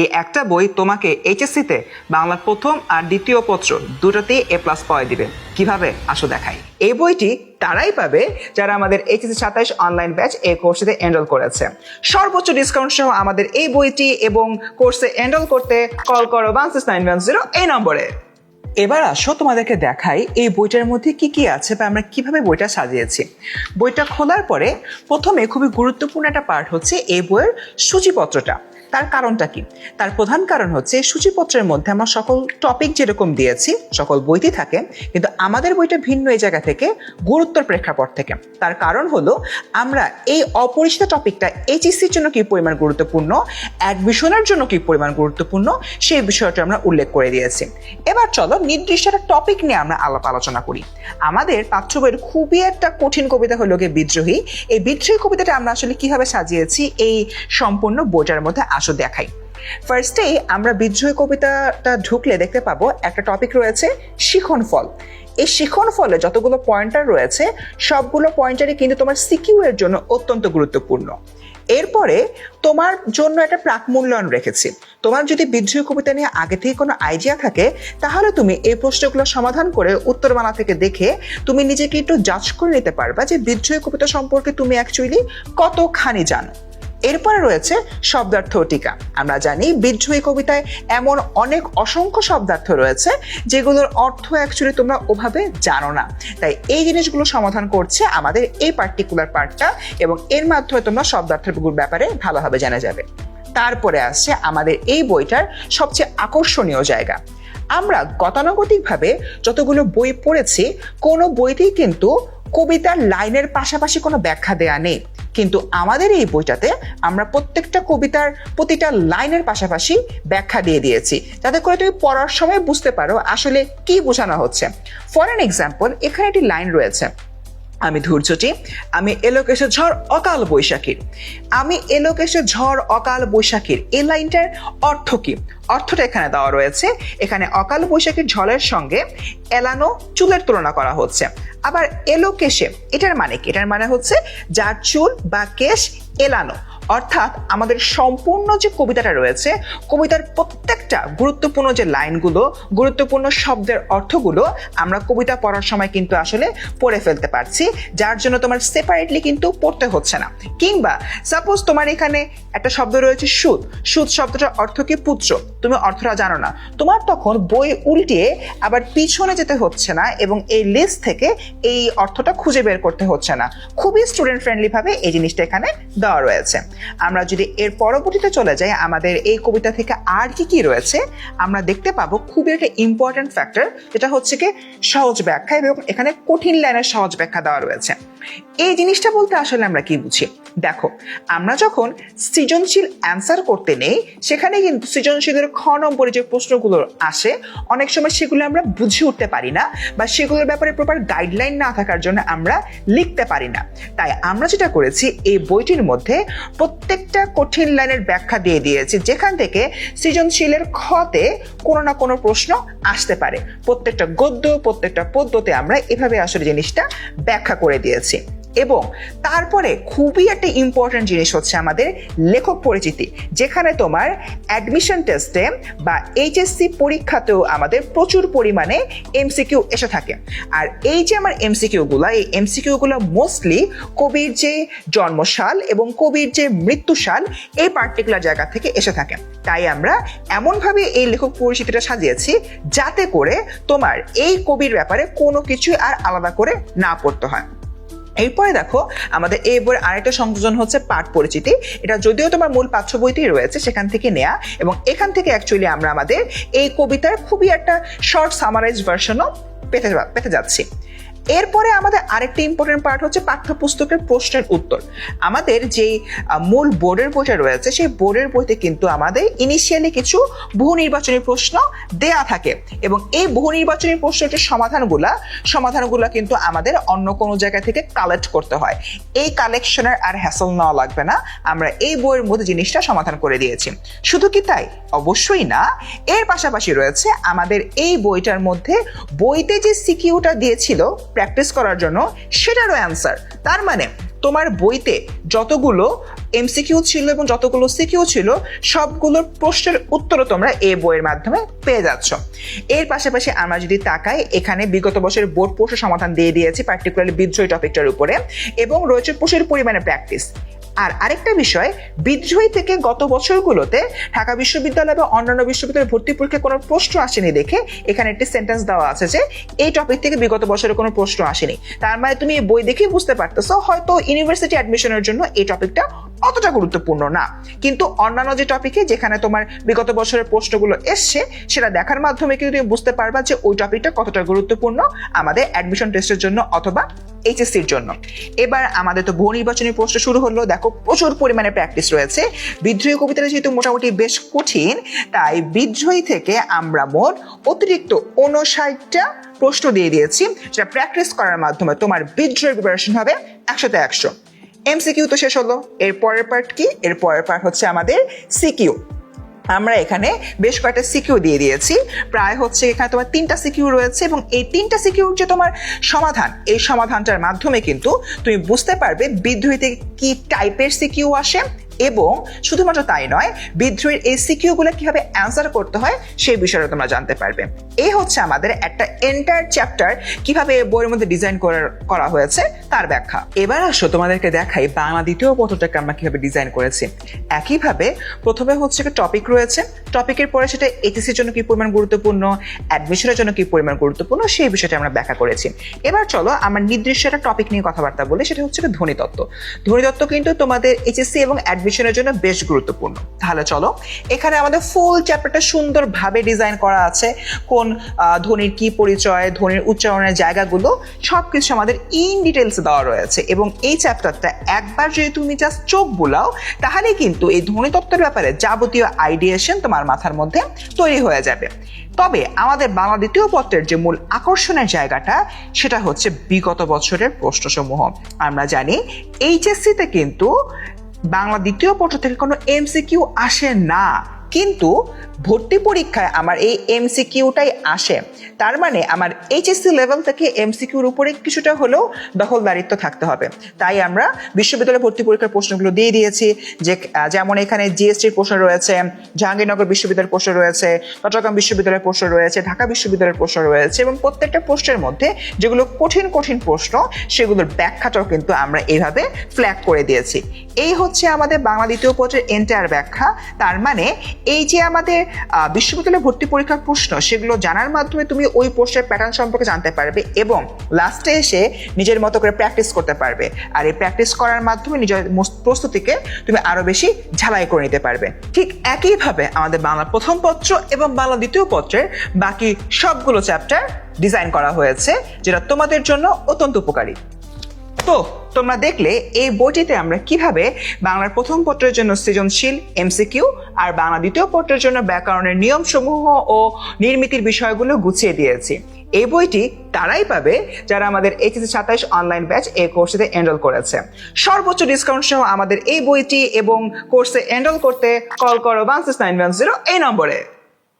এই একটা বই তোমাকে এইচএসসিতে বাংলার প্রথম আর দ্বিতীয় পত্র দুটোতেই এ প্লাস পাওয়া দিবে। কীভাবে? আসো দেখাই। এই বইটি তারাই পাবে যারা আমাদের এইচএসসি সাতাইশ অনলাইন ব্যাচ এই কোর্সটিতে এনরোল করেছে। সর্বোচ্চ ডিসকাউন্ট সহ আমাদের এই বইটি এবং কোর্সে এনরোল করতে কল করো one six nine one zero এই নম্বরে। এবার আসো তোমাদেরকে দেখাই এই বইটার মধ্যে কি কি আছে বা আমরা কীভাবে বইটা সাজিয়েছি। বইটা খোলার পরে প্রথমে খুবই গুরুত্বপূর্ণ একটা পার্ট হচ্ছে এই বইয়ের সূচিপত্রটা। তার কারণটা কি? তার প্রধান কারণ হচ্ছে সূচিপত্রের মধ্যে আমরা সকল টপিক যেরকম দিয়েছি, সকল বইতে থাকে, কিন্তু আমাদের বইটা ভিন্ন এই জায়গা থেকে, গুরুত্বর প্রেক্ষাপট থেকে। তার কারণ হলো আমরা এই অপরিচিত টপিকটা এইচএসসির জন্য কি পরিমাণ গুরুত্বপূর্ণ অ্যাডমিশনের জন্য কি পরিমাণ গুরুত্বপূর্ণ, সেই বিষয়টা আমরা উল্লেখ করে দিয়েছি। এবার চলো নির্দিষ্ট একটা টপিক নিয়ে আমরা আলাপ আলোচনা করি। আমাদের পাঠ্য বইয়ের খুবই একটা কঠিন কবিতা হলো গিয়ে বিদ্রোহী। এই বিদ্রোহী কবিতাটা আমরা আসলে কীভাবে সাজিয়েছি, এই সম্পূর্ণ বইটার মধ্যে আসো দেখাই। ফার্স্টে আমরা বিদ্রোহী কবিতাটা ঢুকলে দেখতে পাবো, একটা টপিক রয়েছে শিখন ফল। এই শিখন ফলে যতগুলো পয়েন্টার রয়েছে, সবগুলো পয়েন্টারই কিন্তু তোমার সিকিউ এর জন্য অত্যন্ত গুরুত্বপূর্ণ। এরপরে তোমার জন্য একটা প্রাক মূল্যায়ন রেখেছি। তোমার যদি বিদ্রোহী কবিতা নিয়ে আগে থেকে কোনো আইডিয়া থাকে, তাহলে তুমি এই প্রশ্নগুলো সমাধান করে উত্তরমালা থেকে দেখে তুমি নিজেকে একটু জাজ করে নিতে পারবা যে বিদ্রোহী কবিতা সম্পর্কে তুমি অ্যাকচুয়ালি কতখানি জানো। এরপরে রয়েছে শব্দার্থ টিকা। আমরা জানি বিদ্রোহী কবিতায় এমন অনেক অসংখ্য শব্দার্থ রয়েছে, যেগুলোর অর্থ অ্যাকচুয়ালি তোমরা ওভাবে জানো না। তাই এই জিনিসগুলো সমাধান করছে আমাদের এই পার্টিকুলার পার্টটা এবং এর মাধ্যমে তোমরা শব্দার্থের ব্যাপারে ভালোভাবে জানা যাবে। তারপরে আসছে আমাদের এই বইটার সবচেয়ে আকর্ষণীয় জায়গা। আমরা গতানুগতিকভাবে যতগুলো বই পড়েছি, কোনো বইতেই কিন্তু কবিতার লাইনের পাশাপাশি কোনো ব্যাখ্যা দেয়া নেই। কিন্তু আমাদের এই বইটাতে আমরা প্রত্যেকটা কবিতার প্রতিটা লাইনের পাশাপাশি ব্যাখ্যা দিয়ে দিয়েছি। যাতে করে তুমি পড়ার সময় বুঝতে পারো আসলে কি বোঝানো হচ্ছে। ফর অ্যান এক্সাম্পল এখানে একটি লাইন রয়েছে। আমি ধৈর্যটি আমি এলোকেশে ঝড়, অকাল বৈশাখীর। আমি এলোকেশে ঝড়, অকাল বৈশাখীর। এই লাইনটার অর্থ কি? অর্থটা এখানে দেওয়া রয়েছে। এখানে অকাল বৈশাখীর ঝড়ের সঙ্গে এলানো চুলের তুলনা করা হচ্ছে। আবার এলোকেশে, এটার মানে কি? এটার মানে হচ্ছে যার চুল বা কেশ এলানো। অর্থাৎ আমাদের সম্পূর্ণ যে কবিতাটা রয়েছে, কবিতার প্রত্যেকটা গুরুত্বপূর্ণ যে লাইনগুলো, গুরুত্বপূর্ণ শব্দের অর্থগুলো আমরা কবিতা পড়ার সময় কিন্তু আসলে পড়ে ফেলতে পারছি, যার জন্য তোমার সেপারেটলি কিন্তু পড়তে হচ্ছে না। কিংবা সাপোজ তোমার এখানে একটা শব্দ রয়েছে সুদ। সুদ শব্দটার অর্থ কি পুত্র? তুমি অর্থটা জানো না। তোমার তখন বই উল্টিয়ে আবার পিছনে যেতে হচ্ছে না এবং এই লিস্ট থেকে এই অর্থটা খুঁজে বের করতে হচ্ছে না। খুবই স্টুডেন্ট ফ্রেন্ডলি ভাবে এই জিনিসটা এখানে দেওয়া রয়েছে। আমরা যদি এর পরবর্তীতে চলে যাই, আমাদের এই কবিতা থেকে আর কি কি রয়েছে, আমরা দেখতে পাবো খুবই একটা ইম্পর্ট্যান্ট ফ্যাক্টর যেটা হচ্ছে কি সহজ ব্যাখ্যা এবং এখানে কঠিন লাইনের সহজ ব্যাখ্যা দেওয়া রয়েছে। এই জিনিসটা বলতে আসলে আমরা কি বুঝি? দেখো, আমরা যখন সৃজনশীল অ্যান্সার করতে নেই, সেখানে কিন্তু সৃজনশীলের খ নম্বরে যে প্রশ্নগুলো আসে, অনেক সময় সেগুলো আমরা বুঝে উঠতে পারি না বা সেগুলোর ব্যাপারে প্রপার গাইডলাইন না থাকার জন্য আমরা লিখতে পারি না। তাই আমরা যেটা করেছি, এই বইটির মধ্যে প্রত্যেকটা কঠিন লাইনের ব্যাখ্যা দিয়ে দিয়েছি। যেখান থেকে সৃজনশীলের ক্ষতে কোনো না কোনো প্রশ্ন আসতে পারে। প্রত্যেকটা গদ্য, প্রত্যেকটা পদ্যতে আমরা এভাবে আসলে জিনিসটা ব্যাখ্যা করে দিয়েছি। এবং তারপরে খুবই একটা ইম্পর্টেন্ট জিনিস হচ্ছে আমাদের লেখক পরিচিতি, যেখানে তোমার অ্যাডমিশন টেস্টে বা এইচএসসি পরীক্ষাতেও আমাদের প্রচুর পরিমাণে এমসিকিউ এসে থাকে। আর এই যে আমার এমসিকিউগুলো এই এমসিকিউগুলো মোস্টলি কবির যে জন্মসাল এবং কবির যে মৃত্যুসাল, এই পার্টিকুলার জায়গা থেকে এসে থাকে। তাই আমরা এমনভাবে এই লেখক পরিচিতিটা সাজিয়েছি যাতে করে তোমার এই কবির ব্যাপারে কোনো কিছুই আর আলাদা করে না পড়তে হয়। এরপরে দেখো, আমাদের এই বইয়ের আরেকটা সংযোজন হচ্ছে পাঠ পরিচিতি। এটা যদিও তোমার মূল পাঠ্য বইতেই রয়েছে সেখান থেকে নেয়া এবং এখান থেকে অ্যাকচুয়ালি আমরা আমাদের এই কবিতার খুবই একটা শর্ট সামারাইজ ভার্সনও পেতে পেতে যাচ্ছি। এরপরে আমাদের আরেকটি ইম্পর্টেন্ট পার্ট হচ্ছে পাঠ্যপুস্তকের প্রশ্নের উত্তর। আমাদের যে মূল বোর্ডের বইটা রয়েছে, সেই বোর্ডের বইতে কিন্তু আমাদের ইনিশিয়ালি কিছু বহু নির্বাচনী প্রশ্ন দেয়া থাকে এবং এই বহু নির্বাচনী প্রশ্নটির সমাধানগুলা, সমাধানগুলো কিন্তু আমাদের অন্য কোনো জায়গা থেকে কালেক্ট করতে হয়। এই কালেকশনের আর হ্যাসল নেওয়া লাগবে না, আমরা এই বইয়ের মধ্যে জিনিসটা সমাধান করে দিয়েছি। শুধু কি তাই? অবশ্যই না। এর পাশাপাশি রয়েছে আমাদের এই বইটার মধ্যে বইতে যে সিকিউটা দিয়েছিল প্র্যাকটিস করার জন্য সেটারও অ্যান্সার তার মানে তোমার বইতে যতগুলো এমসিকিউ ছিল এবং যতগুলো সিকিউ ছিল, সবগুলোর প্রশ্নের উত্তরও তোমরা এ বইয়ের মাধ্যমে পেয়ে যাচ্ছ। এর পাশাপাশি আমরা যদি তাকাই, এখানে বিগত বছরের বোর্ড প্রশ্ন সমাধান দিয়ে দিয়েছি পার্টিকুলারলি বিদ্রোহী টপিকটার উপরে, এবং রয়েছে প্রশ্নের পরিমাণে প্র্যাকটিস আর আরেকটা বিষয়, বিদ্রোহী থেকে গত বছরগুলোতে ঢাকা বিশ্ববিদ্যালয় বা অন্যান্য বিশ্ববিদ্যালয়ে ভর্তি পরীক্ষায় কোনো প্রশ্ন আসেনি দেখে এখানে একটি সেন্টেন্স দেওয়া আছে যে, এই টপিক থেকে বিগত বছরে কোনো প্রশ্ন আসেনি। তার মানে তুমি এই বই দেখেই বুঝতে পারতেছো হয়তো ইউনিভার্সিটি অ্যাডমিশনের জন্য এই টপিকটা অতটা গুরুত্বপূর্ণ না। কিন্তু অন্যান্য যে টপিকে যেখানে তোমার বিগত বছরের প্রশ্নগুলো এসছে, সেটা দেখার মাধ্যমে কিন্তু তুমি বুঝতে পারবা যে ওই টপিকটা কতটা গুরুত্বপূর্ণ আমাদের অ্যাডমিশন টেস্টের জন্য অথবা এইচএসসির জন্য। এবার আমাদের তো বহু নির্বাচনী প্রশ্ন শুরু হলো। দেখো, প্রচুর পরিমাণে প্র্যাকটিস রয়েছে। বিদ্রোহী কবিতাটা যেহেতু মোটামুটি বেশ কঠিন, তাই বিদ্রোহী থেকে আমরা মোট অতিরিক্ত উনষাটটা প্রশ্ন দিয়ে দিয়েছি যেটা প্র্যাকটিস করার মাধ্যমে তোমার বিদ্রোহের প্রিপারেশন হবে একশোতে একশো। এমসিকিউ তো শেষ হলো। এর পরের পার্ট কি? এর পরের পার্ট হচ্ছে আমাদের সিকিউ আমরা এখানে বেশ কয়েকটা সিকিউ দিয়ে দিয়েছি। প্রায় হচ্ছে এখানে তোমার তিনটা সিকিউ রয়েছে এবং এই তিনটা সিকিউর যে তোমার সমাধান, এই সমাধানটার মাধ্যমে কিন্তু তুমি বুঝতে পারবে বিদ্রোহীতে কি টাইপের সিকিউ আসে এবং শুধুমাত্র তাই নয়, বিদ্রোহীর এই সিকিউগুলো কীভাবে অ্যান্সার করতে হয়, সেই বিষয়ে তোমরা জানতে পারবে। এই হচ্ছে আমাদের একটা এন্টায়ার চ্যাপ্টার কীভাবে বইয়ের মধ্যে ডিজাইন করা হয়েছে, তার ব্যাখ্যা। এবার আসো তোমাদেরকে দেখাই বাংলা দ্বিতীয় পত্রটাকে আমরা কীভাবে ডিজাইন করেছি। একইভাবে প্রথমে হচ্ছে টপিক রয়েছে টপিকের পরে সেটা এইচএসির জন্য কি পরিমাণ গুরুত্বপূর্ণ অ্যাডমিশনের জন্য কি পরিমাণ গুরুত্বপূর্ণ, সেই বিষয়টা আমরা ব্যাখ্যা করেছি। এবার চলো আমার নির্দিষ্ট একটা টপিক নিয়ে কথাবার্তা বলি, সেটা হচ্ছে ধ্বনিতত্ত্ব ধ্বনিতত্ত্ব কিন্তু তোমাদের এইচএসসি এবং অ্যাডমিশনের জন্য বেশ গুরুত্বপূর্ণ। তাহলে চলো, এখানে আমাদের ফুল চ্যাপ্টারটা সুন্দরভাবে ডিজাইন করা আছে। কোন ধ্বনির কি পরিচয়, ধ্বনির উচ্চারণের জায়গাগুলো সব কিছু আমাদের ইন ডিটেলস দেওয়া রয়েছে। এবং এই চ্যাপ্টারটা একবার যদি তুমি জাস্ট চোখ বোলাও তাহলে কিন্তু এই ধ্বনিতত্ত্বের ব্যাপারে যাবতীয় আইডিয়েশন তোমার মাথার মধ্যে তৈরি হয়ে যাবে। তবে আমাদের বাংলা দ্বিতীয় পত্রের যে মূল আকর্ষণের জায়গাটা, সেটা হচ্ছে বিগত বছরের প্রশ্নসমূহ। আমরা জানি, এইচএসসিতে কিন্তু বাংলা দ্বিতীয় পত্র থেকে কোনো এমসিকিউ আসে না। কিন্তু ভর্তি পরীক্ষায় আমার এই এমসিকিউটাই আসে। তার মানে আমার এইচএসসি লেভেল থেকে এমসিকিউর উপরে কিছুটা হলেও দখলদারিত্ব থাকতে হবে। তাই আমরা বিশ্ববিদ্যালয় ভর্তি পরীক্ষার প্রশ্নগুলো দিয়ে দিয়েছি যে যেমন এখানে জিএসটির প্রশ্ন রয়েছে, জাহাঙ্গীরনগর বিশ্ববিদ্যালয়ের প্রশ্ন রয়েছে, চট্টগ্রাম বিশ্ববিদ্যালয়ের প্রশ্ন রয়েছে, ঢাকা বিশ্ববিদ্যালয়ের প্রশ্ন রয়েছে এবং প্রত্যেকটা প্রশ্নের মধ্যে যেগুলো কঠিন কঠিন প্রশ্ন সেগুলোর ব্যাখ্যাটাও কিন্তু আমরা এইভাবে ফ্ল্যাগ করে দিয়েছি। এই হচ্ছে আমাদের বাংলা দ্বিতীয় পত্রের এন্টায়ার ব্যাখ্যা। তার মানে এই যে আমাদের বিশ্ববিদ্যালয় ভর্তি পরীক্ষার প্রশ্ন, সেগুলো জানার মাধ্যমে তুমি ওই প্রশ্নের প্যাটার্ন সম্পর্কে জানতে পারবে এবং লাস্টে এসে নিজের মতো করে প্র্যাকটিস করতে পারবে। আর এই প্র্যাকটিস করার মাধ্যমে নিজের প্রস্তুতিকে তুমি আরও বেশি ঝালাই করে নিতে পারবে। ঠিক একইভাবে আমাদের বাংলা প্রথম পত্র এবং বাংলা দ্বিতীয় পত্রের বাকি সবগুলো চ্যাপ্টার ডিজাইন করা হয়েছে, যেটা তোমাদের জন্য অত্যন্ত উপকারী। তো তোমরা দেখলে এই বইটিতে আমরা কীভাবে বাংলার প্রথম পত্রের জন্য সৃজনশীল এমসিকিউ আর বাংলা দ্বিতীয় পত্রের জন্য ব্যাকরণের নিয়মসমূহ ও নির্মিতির বিষয়গুলো গুছিয়ে দিয়েছি। এই বইটি তারাই পাবে যারা আমাদের এইচএসি সাতাইশ অনলাইন ব্যাচ এই কোর্সেতে এনরোল করেছে। সর্বোচ্চ ডিসকাউন্ট সহ আমাদের এই বইটি এবং কোর্সে এনরোল করতে কল করো one six nine one zero এই নম্বরে।